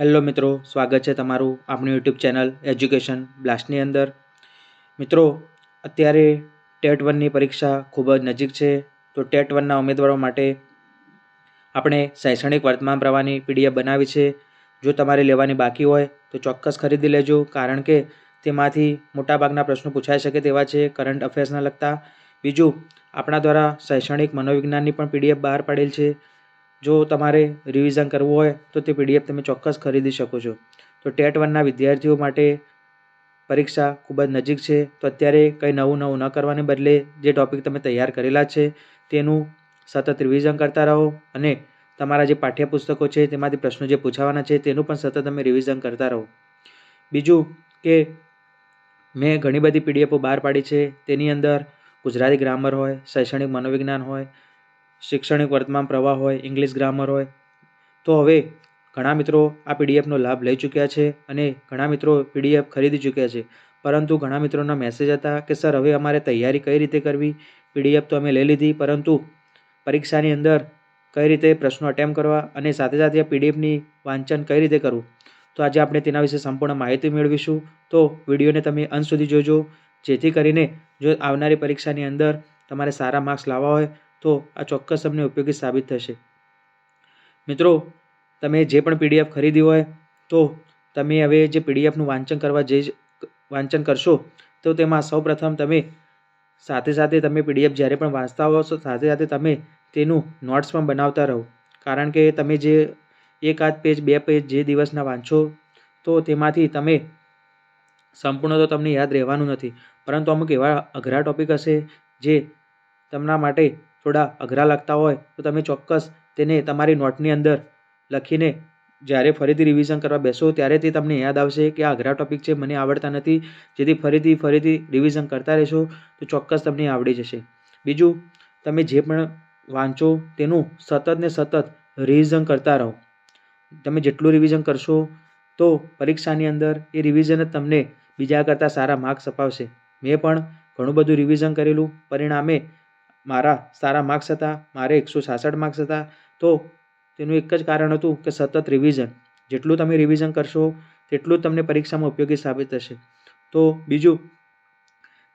Hello મિત્રો, સ્વાગત છે તમારું આપણી યુટ્યુબ ચેનલ એજ્યુકેશન બ્લાસ્ટની અંદર. મિત્રો, અત્યારે ટેટ વનની પરીક્ષા ખૂબ જ નજીક છે. તો ટેટ વનના ઉમેદવારો માટે આપણે શૈક્ષણિક વર્તમાન પ્રવાહની પીડીએફ બનાવી છે. જો તમારે લેવાની બાકી હોય, તો ચોક્કસ ખરીદી લેજો, કારણ કે તેમાંથી મોટાભાગના પ્રશ્નો પૂછાઈ શકે તેવા છે કરંટ અફેર્સના લગતા. બીજું, આપણા દ્વારા શૈક્ષણિક મનોવિજ્ઞાનની પણ પીડીએફ બહાર પાડેલ છે. જો તમારે રિવિઝન કરવું હોય, તો તે પીડીએફ તમે ચોક્કસ ખરીદી શકો છો. તો ટેટ વનના વિદ્યાર્થીઓ માટે પરીક્ષા ખૂબ જ નજીક છે. તો અત્યારે કંઈ નવું નવું ન કરવાને બદલે જે ટૉપિક તમે તૈયાર કરેલા છે, તેનું સતત રિવિઝન કરતા રહો અને તમારા જે પાઠ્યપુસ્તકો છે, તેમાંથી પ્રશ્નો જે પૂછાવાના છે, તેનું પણ સતત તમે રિવિઝન કરતા રહો. બીજું કે મેં ઘણી બધી પીડીએફો બહાર પાડી છે. તેની અંદર ગુજરાતી ગ્રામર હોય, શૈક્ષણિક મનોવિજ્ઞાન હોય શૈક્ષણિક વર્તમાન પ્રવાહ હોય ઇંગ્લિશ ગ્રામર હોય. તો હવે ઘણા મિત્રો આ પીડીએફનો લાભ લઈ ચૂક્યા છે અને ઘણા મિત્રો પીડીએફ ખરીદી ચૂક્યા છે. પરંતુ ઘણા મિત્રોના મેસેજ હતા કે સર હવે અમારે તૈયારી કઈ રીતે કરવી? પીડીએફ તો અમે લઈ લીધી, પરંતુ પરીક્ષાની અંદર કઈ રીતે પ્રશ્નો અટેમ્પ કરવા અને સાથે સાથે આ પીડીએફની વાંચન કઈ રીતે કરવું? તો આજે આપણે તેના વિશે સંપૂર્ણ માહિતી મેળવીશું. તો વિડીયોને તમે અંત સુધી જોજો. જેથી કરીને જો આવનારી પરીક્ષાની અંદર તમારે સારા માર્ક્સ લાવવા હોય તો આ ચોક્કસ તમને ઉપયોગી સાબિત થશે. મિત્રો, તમે જે પણ પીડીએફ ખરીદી હોય, તો તમે હવે જે પીડીએફનું વાંચન કરવા જઈ વાંચન કરશો, તો તેમાં સૌપ્રથમ તમે સાથે સાથે તમે પીડીએફ જ્યારે પણ વાંચતા હો સાથે સાથે તમે તેનું નોટ્સ પણ બનાવતા રહો. કારણ કે તમે જે એકાદ પેજ, બે પેજ જે દિવસના વાંચો, તો તેમાંથી તમે સંપૂર્ણ તો તમને યાદ રહેવાનું નથી. પરંતુ અમુક એવા અઘરા ટોપિક હશે, જે તમના માટે થોડા અઘરા લાગતા હોય, તો તમે ચોક્કસ તેને તમારી નોટની અંદર લખીને જ્યારે ફરીથી રિવિઝન કરવા બેસો, ત્યારે તે તમને યાદ આવશે કે આ અઘરા ટોપિક છે, મને આવડતા નથી. જેથી ફરીથી ફરીથી રિવિઝન કરતા રહેશો, તો ચોક્કસ તમને આવડી જશે. બીજું, તમે જે પણ વાંચો, તેનું સતત ને સતત રિવિઝન કરતા રહો. તમે જેટલું રિવિઝન કરશો, તો પરીક્ષાની અંદર એ રિવિઝન જ તમને બીજા કરતાં સારા માર્ક્સ અપાવશે. મેં પણ ઘણું બધું રિવિઝન કરેલું. પરિણામે મારા સારા માર્ક્સ હતા, મારે એકસો છાસઠ માર્ક્સ હતા, તો તેનું એક જ કારણ હતું કે સતત રિવિઝન જેટલું તમે રિવિઝન કરશો, તેટલું જ તમને પરીક્ષામાં ઉપયોગી સાબિત થશે. તો બીજું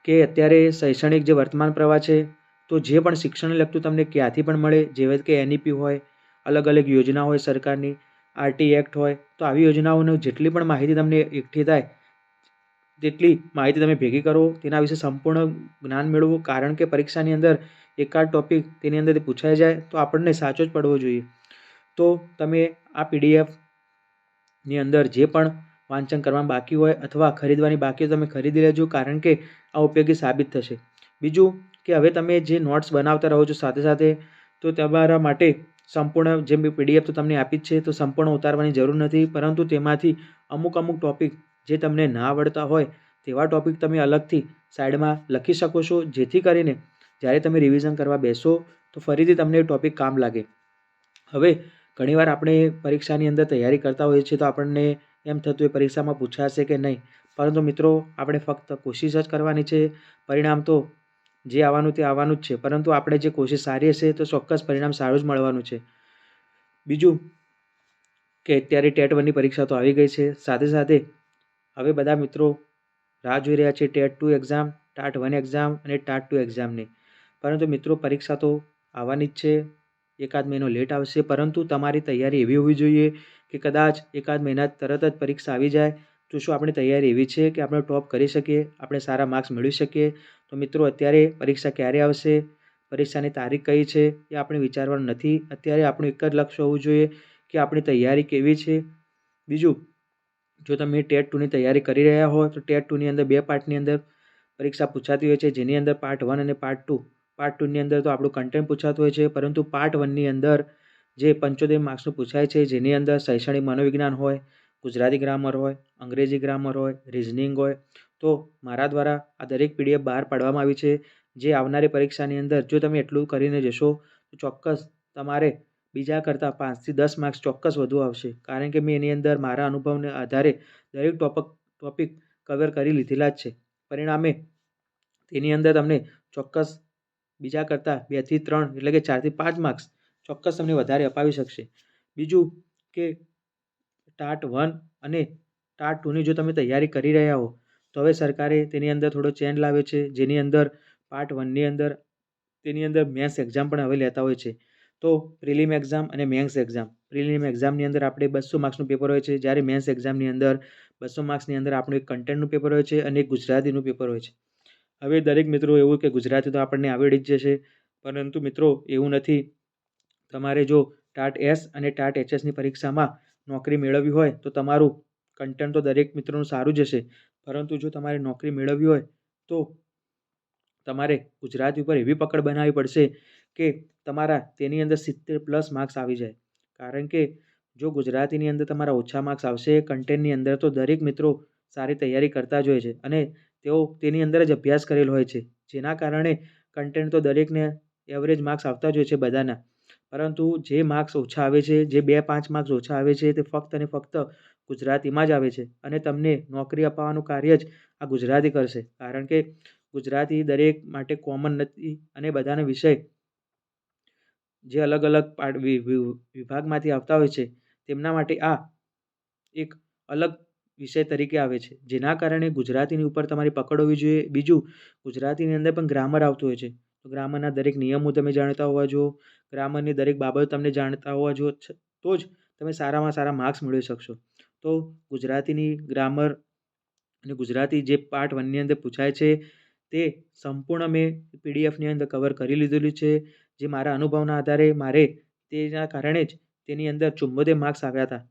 કે અત્યારે શૈક્ષણિક જે વર્તમાન પ્રવાહ છે, તો જે પણ શિક્ષણને લગતું તમને ક્યાંથી પણ મળે, જેવી કે એનઈપી હોય, અલગ અલગ યોજના હોય સરકારની આરટી એક્ટ હોય, તો આવી યોજનાઓની જેટલી પણ માહિતી તમને એકઠી થાય, તેટલી માહિતી તમે ભેગી કરો, તેના વિશે સંપૂર્ણ જ્ઞાન મેળવો, કારણ કે પરીક્ષાની અંદર એકાદ ટોપિક તેની અંદરથી પૂછાઈ જાય, તો આપણને સાચો જ પડવો જોઈએ. તો તમે આ પીડીએફની અંદર જે પણ વાંચન કરવાનું બાકી હોય અથવા ખરીદવાની બાકી હોય તમે ખરીદી લેજો, કારણ કે આ ઉપયોગી સાબિત થશે. બીજું કે હવે તમે જે નોટ્સ બનાવતા રહો છો સાથે સાથે, તો તમારા માટે સંપૂર્ણ જેમ પીડીએફ તો તમને આપી જ છે, તો સંપૂર્ણ ઉતારવાની જરૂર નથી, પરંતુ તેમાંથી અમુક અમુક ટોપિક જે તમને ના આવડતા હોય, તેવા ટોપિક તમે અલગથી સાઈડમાં લખી શકો છો, જેથી કરીને જ્યારે તમે રિવિઝન કરવા બેસો, તો ફરીથી તમને એ ટોપિક કામ લાગે. હવે, ઘણીવાર આપણે પરીક્ષાની અંદર તૈયારી કરતા હોઈએ છીએ તો આપણને એમ થતું એ પરીક્ષામાં પૂછાશે કે નહીં. પરંતુ મિત્રો, આપણે ફક્ત કોશિશ જ કરવાની છે. પરિણામ તો જે આવવાનું તે આવવાનું જ છે. પરંતુ આપણે જે કોશિશ સારી હશે તો ચોક્કસ પરિણામ સારું જ મળવાનું છે. બીજું કે અત્યારે ટેટ વનની પરીક્ષા તો આવી ગઈ છે. સાથે સાથે, હવે બધા મિત્રો રાહ જોઈ રહ્યા છે TET two exam TAT one exam અને ટાટ ટુ એક્ઝામની પરંતુ મિત્રો, પરીક્ષા તો આવવાની જ છે. એકાદ મહિનો લેટ આવશે, પરંતુ તમારી તૈયારી એવી હોવી જોઈએ કે કદાચ એકાદ મહિના તરત જ પરીક્ષા આવી જાય. તો શું આપણી તૈયારી એવી છે કે આપણે ટોપ કરી શકીએ, આપણે સારા માર્ક્સ મેળવી શકીએ? તો મિત્રો, અત્યારે પરીક્ષા ક્યારે આવશે? પરીક્ષાની તારીખ કઈ છે એ આપણે વિચારવાનું નથી. અત્યારે આપણું એક જ લક્ષ્ય હોવું જોઈએ કે આપણી તૈયારી કેવી છે. બીજું, જો તમે ટેટ ટુની તૈયારી કરી રહ્યા હો, તો ટેટ ટુની અંદર બે પાર્ટની અંદર પરીક્ષા પૂછાતી હોય છે, જેની અંદર પાર્ટ વન અને પાર્ટ ટુ પાર્ટ ટુની અંદર તો આપણું કન્ટેન્ટ પૂછાતું હોય છે, પરંતુ પાર્ટ વનની અંદર જે પંચોતેર માર્ક્સનું પૂછાય છે, જેની અંદર શૈક્ષણિક મનોવિજ્ઞાન હોય, ગુજરાતી ગ્રામર હોય, અંગ્રેજી ગ્રામર હોય રિઝનિંગ હોય, તો મારા દ્વારા આ દરેક પીડીએફ બહાર પાડવામાં આવી છે. જે આવનારી પરીક્ષાની અંદર જો તમે એટલું કરીને જશો, તો ચોક્કસ તમારે બીજા કરતાં પાંચથી દસ માર્ક્સ ચોક્કસ વધુ આવશે. કારણ કે મેં એની અંદર મારા અનુભવને આધારે દરેક ટોપક ટોપિક કવર કરી લીધેલા જ છે. પરિણામે તેની અંદર તમને ચોક્કસ બીજા કરતાં બેથી ત્રણ એટલે કે ચારથી પાંચ માર્ક્સ ચોક્કસ તમને વધારે અપાવી શકશે. બીજું કે ટાટ વન અને ટાટ ટુની જો તમે તૈયારી કરી રહ્યા હો, તો હવે સરકારે તેની અંદર થોડો ચેન્જ લાવ્યો છે, જેની અંદર પાર્ટ વનની અંદર તેની અંદર મેથ્સ એક્ઝામ પણ હવે લેતા હોય છે. તો પ્રિલિમ એક્ઝામ અને મેન્સ એક્ઝામ પ્રિલિમ એક્ઝામની અંદર આપણે બસો માર્ક્સનું પેપર હોય છે, જ્યારે મેન્સ એક્ઝામની અંદર બસો માર્ક્સની અંદર આપણું એક કન્ટેન્ટનું પેપર હોય છે અને એક ગુજરાતીનું પેપર હોય છે. હવે દરેક મિત્રો એવું કે ગુજરાતી તો આપણને આવડી જ જશે, પરંતુ મિત્રો એવું નથી. તમારે જો ટાટ એસ અને ટાટ એચએસની પરીક્ષામાં નોકરી મેળવવી હોય, તો તમારું કન્ટેન્ટ તો દરેક મિત્રોનું સારું જ હશે. પરંતુ જો તમારે નોકરી મેળવવી હોય, તો તમારે ગુજરાતી ઉપર એવી પકડ બનાવવી પડશે કે તમારા તેની અંદર સિત્તેર પ્લસ માર્ક્સ આવી જાય. કારણ કે જો ગુજરાતીની અંદર તમારા ઓછા માર્ક્સ આવશે કન્ટેન્ટની અંદર તો દરેક મિત્રો સારી તૈયારી કરતા જ હોય છે. અને તેઓ તેની અંદર જ અભ્યાસ કરેલો હોય છે. જેના કારણે કન્ટેન્ટ તો દરેકને એવરેજ માર્ક્સ આવતા જ હોય છે બધાના. પરંતુ જે માર્ક્સ ઓછા આવે છે, જે બે પાંચ માર્ક્સ ઓછા આવે છે, તે ફક્ત અને ફક્ત ગુજરાતીમાં જ આવે છે. અને તમને નોકરી અપાવવાનું કાર્ય જ આ ગુજરાતી કરશે. કારણ કે ગુજરાતી દરેક માટે કોમન નથી અને બધાના વિષય જે અલગ અલગ પાર્ટ વિભાગમાંથી આવતા હોય છે, તેમના માટે આ એક અલગ વિષય તરીકે આવે છે. જેના કારણે ગુજરાતીની ઉપર તમારી પકડ હોવી જોઈએ. બીજું, ગુજરાતીની અંદર પણ ગ્રામર આવતું હોય છે. તો ગ્રામરના દરેક નિયમો તમે જાણતા હોવા જો ગ્રામરની દરેક બાબતો તમને જાણતા હોવા જો તો જ તમે સારામાં સારા માર્ક્સ મેળવી શકશો. તો ગુજરાતીની ગ્રામર અને ગુજરાતી જે પાર્ટ વનની અંદર પૂછાય છે, તે સંપૂર્ણ મેં પીડીએફની અંદર કવર કરી લીધેલું છે. જે મારા અનુભવના આધારે મારે તેના કારણે જ તેની અંદર ચુંબોતેર માર્ક્સ આવ્યા હતા.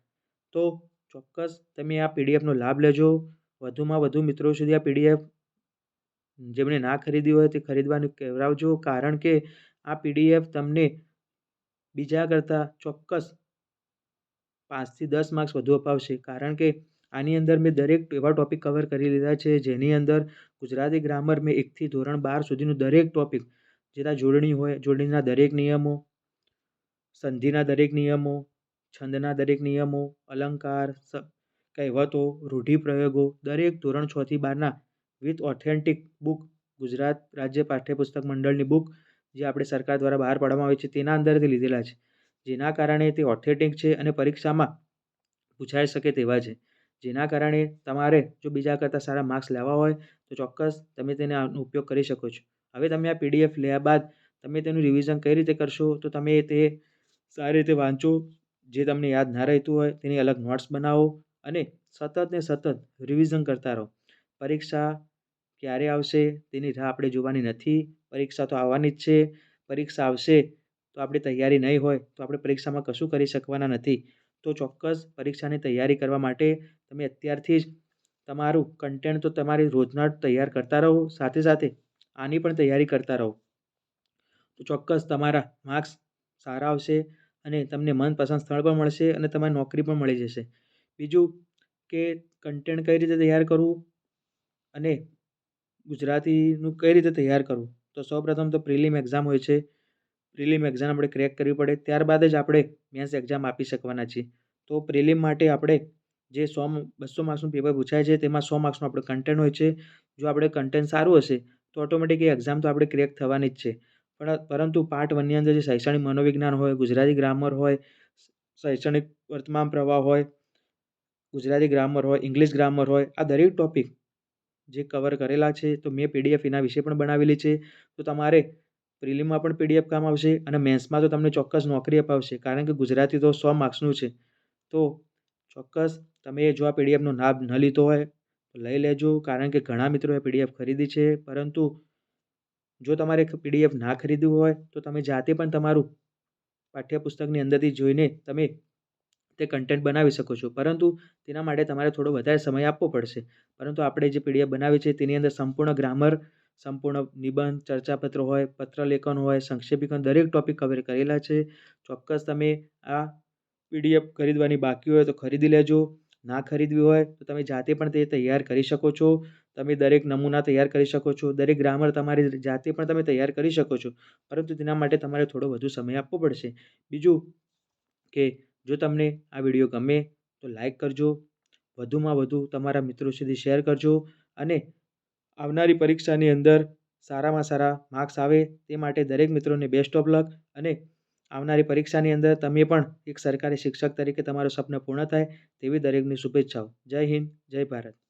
તો ચોક્કસ તમે આ પીડીએફનો લાભ લેજો. વધુમાં વધુ મિત્રો સુધી આ પીડીએફ જેમણે ના ખરીદી હોય તે ખરીદવાનું કહેવરાવજો. કારણ કે આ પીડીએફ તમને બીજા કરતાં ચોક્કસ પાંચથી દસ માર્ક્સ વધુ અપાવશે. કારણ કે આની અંદર મેં દરેક એવા ટૉપિક કવર કરી લીધા છે. જેની અંદર ગુજરાતી ગ્રામર મેં એકથી ધોરણ બાર સુધીનું દરેક ટોપિક જેના જોડણી હોય, જોડણીના દરેક નિયમો, સંધિના દરેક નિયમો છંદના દરેક નિયમો, અલંકાર કહેવતો, રૂઢિપ્રયોગો દરેક ધોરણ છથી બારના વિથ ઓથેન્ટિક બુક ગુજરાત રાજ્ય પાઠ્યપુસ્તક મંડળની બુક જે આપણે સરકાર દ્વારા બહાર પાડવામાં આવે છે તેના અંદરથી લીધેલા છે. જેના કારણે તે ઓથેન્ટિક છે અને પરીક્ષામાં પૂછાઈ શકે તેવા છે. જેના કારણે તમારે જો બીજા કરતાં સારા માર્ક્સ લેવા હોય તો ચોક્કસ તમે તેને ઉપયોગ કરી શકો છો. હવે તમે આ પીડીએફ લેયા બાદ તમે તેનું રિવિઝન કઈ રીતે કરશો? તો તમે તે સારી રીતે વાંચો જે તમને યાદ ના રહેતું હોય તેની અલગ નોટ્સ બનાવો અને સતત ને સતત રિવિઝન કરતા રહો. પરીક્ષા ક્યારે આવશે તેની રાહ આપણે જોવાની નથી. પરીક્ષા તો આવવાની જ છે. પરીક્ષા આવશે તો આપણી તૈયારી નહીં હોય તો આપણે પરીક્ષામાં કશું કરી શકવાના નથી. તો ચોક્કસ પરીક્ષાની તૈયારી કરવા માટે તમે અત્યારથી જ તમારું કન્ટેન્ટ તો તમારી રોજના તૈયાર કરતા રહો. સાથે સાથે આની પણ તૈયારી કરતા રહો. તો ચોક્કસ તમારા માર્ક્સ સારા આવશે. અને તમને મનપસંદ સ્થળ પણ મળશે અને તમારી નોકરી પણ મળી જશે. બીજું કે કન્ટેન્ટ કઈ રીતે તૈયાર કરવું અને ગુજરાતીનું કઈ રીતે તૈયાર કરવું? તો સૌપ્રથમ તો પ્રિલિમ એક્ઝામ હોય છે. પ્રિલિમ એક્ઝામ આપણે ક્રેક કરવી પડે. ત્યારબાદ જ આપણે મેન્સ એક્ઝામ આપી શકવાના છીએ. તો પ્રિલિમ માટે આપણે જે સો બસો માર્ક્સનું પેપર પૂછાય છે, તેમાં સો માર્ક્સનું આપણે કન્ટેન્ટ હોય છે. જો આપણે કન્ટેન્ટ સારું હશે, તો ઓટોમેટિક એ એક્ઝામ તો આપણે ક્રેક થવાની જ છે. પણ પરંતુ પાર્ટ વનની અંદર જે શૈક્ષણિક મનોવિજ્ઞાન હોય, ગુજરાતી ગ્રામર હોય, શૈક્ષણિક વર્તમાન પ્રવાહ હોય, ગુજરાતી ગ્રામર હોય, ઇંગ્લિશ ગ્રામર હોય, આ દરેક ટોપિક જે કવર કરેલા છે, તો મેં પીડીએફ એના વિશે પણ બનાવેલી છે. તો તમારે પ્રિલિમમાં પણ પીડીએફ કામ આવશે અને મેન્સમાં તો તમને ચોક્કસ નોકરી અપાવશે, કારણ કે ગુજરાતી તો સો માર્ક્સનું છે. તો ચોક્કસ તમે જો આ પીડીએફનો લાભ ન લીધો હોય, તો લઈ લેજો, કારણ કે ઘણા મિત્રોએ પીડીએફ ખરીદી છે, પરંતુ જો તમારે પીડીએફ ના ખરીદવું હોય, તો તમે જાતે પણ તમારું પાઠ્યપુસ્તકની અંદરથી જોઈને તમે તે કન્ટેન્ટ બનાવી શકો છો. પરંતુ તેના માટે તમારે થોડો વધારે સમય આપવો પડશે. પરંતુ આપણે જે પીડીએફ બનાવી છે, તેની અંદર સંપૂર્ણ ગ્રામર સંપૂર્ણ નિબંધ, ચર્ચાપત્ર હોય, પત્રલેખન હોય સંક્ષેપીકરણ દરેક ટોપિક કવર કરેલા છે. ચોક્કસ તમે આ પીડીએફ ખરીદવાની બાકી હોય તો ખરીદી લેજો. ના ખરીદવી હોય તો તમે જાતે પણ તે તૈયાર કરી શકો છો. તમે દરેક નમૂના તૈયાર કરી શકો છો. દરેક ગ્રામર તમારી જાતે પણ તમે તૈયાર કરી શકો છો. પરંતુ તેના માટે તમારે થોડો વધુ સમય આપવો પડશે. બીજું કે જો તમને આ વીડિયો ગમે તો લાઈક કરજો. વધુમાં વધુ તમારા મિત્રો સુધી શેર કરજો અને આવનારી પરીક્ષાની અંદર સારામાં સારા માર્ક્સ આવે તે માટે દરેક મિત્રોને બેસ્ટ ઓફ લક અને આવનારી પરીક્ષાની અંદર તમે પણ એક સરકારી શિક્ષક તરીકે તમારું સપનું પૂર્ણ થાય તેવી દરેકની શુભેચ્છાઓ. જય હિન્દ, જય ભારત.